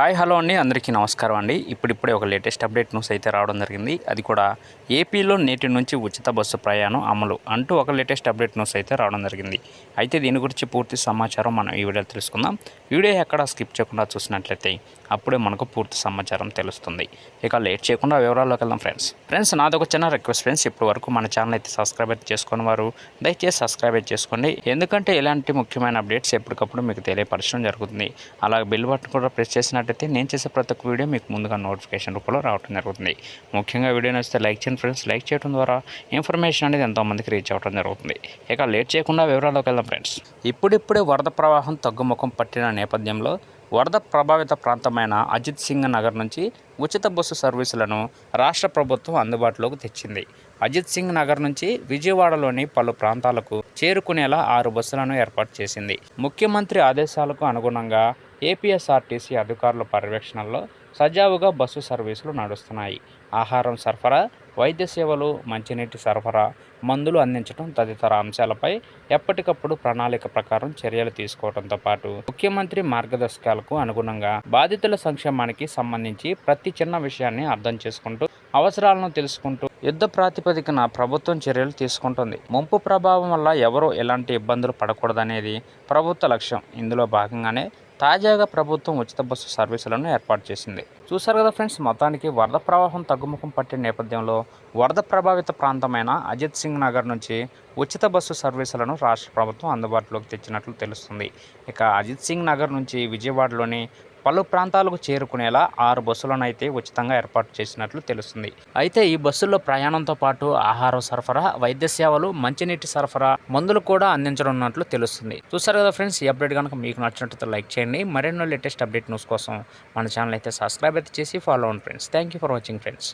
Hi hello అండి. అందరికీ నమస్కారం అండి. ఇప్పుడిప్పుడే ఒక లేటెస్ట్ అప్డేట్ న్యూస్ అయితే రావడం జరిగింది. అది కూడా ఏపీలో నేటి నుంచి ఉచిత బస్సు ప్రయాణం అమలు అంటూ ఒక లేటెస్ట్ అప్డేట్ న్యూస్ అయితే రావడం జరిగింది. అయితే దీని గురించి పూర్తి సమాచారం మనం ఈ వీడియోలో తెలుసుకుందాం. వీడియో ఎక్కడ స్కిప్ చేయకుండా చూసినట్లయితే అప్పుడే మనకు పూర్తి సమాచారం తెలుస్తుంది. ఇక లేట్ చేయకుండా వివరాల్లోకి వెళ్దాం ఫ్రెండ్స్. ఫ్రెండ్స్ నాది ఒక చిన్న రిక్వెస్ట్ ఫ్రెండ్స్. ఇప్పటి వరకు మన ఛానల్ అయితే సబ్స్క్రైబ్ అయితే చేసుకుని వారు దయచేసి సబ్స్క్రైబ్ అయితే చేసుకోండి. ఎందుకంటే ఇలాంటి ముఖ్యమైన అప్డేట్స్ ఎప్పటికప్పుడు మీకు తెలియపరచడం జరుగుతుంది. అలాగే బిల్ బటన్ కూడా ప్రెస్ చేసినట్టయితే నేను చేసే ప్రతి ఒక్క వీడియో మీకు ముందుగా నోటిఫికేషన్ రూపంలో రావడం జరుగుతుంది. ముఖ్యంగా వీడియో నచ్చితే లైక్ చేయండి ఫ్రెండ్స్. లైక్ చేయడం ద్వారా ఇన్ఫర్మేషన్ అనేది ఎంతోమందికి రీచ్ అవ్వడం జరుగుతుంది. ఇక లేట్ చేయకుండా వివరాల్లోకి వెళ్దాం ఫ్రెండ్స్. ఇప్పుడిప్పుడే వరద ప్రవాహం తగ్గుముఖం పట్టిన నేపథ్యంలో వరద ప్రభావిత ప్రాంతమైన అజిత్ సింగ్ నగర్ నుంచి ఉచిత బస్సు సర్వీసులను రాష్ట్ర ప్రభుత్వం అందుబాటులోకి తెచ్చింది. అజిత్ సింగ్ నగర్ నుంచి విజయవాడలోని పలు ప్రాంతాలకు చేరుకునేలా ఆరు బస్సులను ఏర్పాటు చేసింది. ముఖ్యమంత్రి ఆదేశాలకు అనుగుణంగా ఏపీఎస్ఆర్టీసీ అధికారుల పర్యవేక్షణలో సజావుగా బస్సు సర్వీసులు నడుస్తున్నాయి. ఆహారం సరఫరా వైద్య సేవలు మంచినీటి సరఫరా మందులు అందించడం తదితర అంశాలపై ఎప్పటికప్పుడు ప్రణాళిక ప్రకారం చర్యలు తీసుకోవడంతో పాటు ముఖ్యమంత్రి మార్గదర్శకాలకు అనుగుణంగా బాధితుల సంక్షేమానికి సంబంధించి ప్రతి చిన్న విషయాన్ని అర్థం చేసుకుంటూ అవసరాలను తెలుసుకుంటూ యుద్ధ ప్రాతిపదికన ప్రభుత్వం చర్యలు తీసుకుంటుంది. ముంపు ప్రభావం వల్ల ఎవరూ ఎలాంటి ఇబ్బందులు పడకూడదనేది ప్రభుత్వ లక్ష్యం. ఇందులో భాగంగానే తాజాగా ప్రభుత్వం ఉచిత బస్సు సర్వీసులను ఏర్పాటు చేసింది. చూశారు కదా ఫ్రెండ్స్ మొత్తానికి వరద ప్రవాహం తగ్గుముఖం పట్టిన నేపథ్యంలో వరద ప్రభావిత ప్రాంతమైన అజిత్ సింగ్ నగర్ నుంచి ఉచిత బస్సు సర్వీసులను రాష్ట్ర ప్రభుత్వం అందుబాటులోకి తెచ్చినట్లు తెలుస్తుంది. ఇక అజిత్ సింగ్ నగర్ నుంచి విజయవాడలోని పలు ప్రాంతాలకు చేరుకునేలా ఆరు బస్సులను అయితే ఉచితంగా ఏర్పాటు చేసినట్లు తెలుస్తుంది. అయితే ఈ బస్సుల్లో ప్రయాణంతో పాటు ఆహారం సరఫరా వైద్య సేవలు మంచినీటి సరఫరా మందులు కూడా అందించనున్నట్లు తెలుస్తుంది. చూసారు కదా ఫ్రెండ్స్ ఈ అప్డేట్ కనుక మీకు నచ్చినట్లయితే లైక్ చేయండి. మరెన్నో లేటెస్ట్ అప్డేట్ న్యూస్ కోసం మన ఛానల్ అయితే సబ్స్క్రైబ్ అయితే చేసి ఫాలో అవ్వండి friends. Thank you for watching friends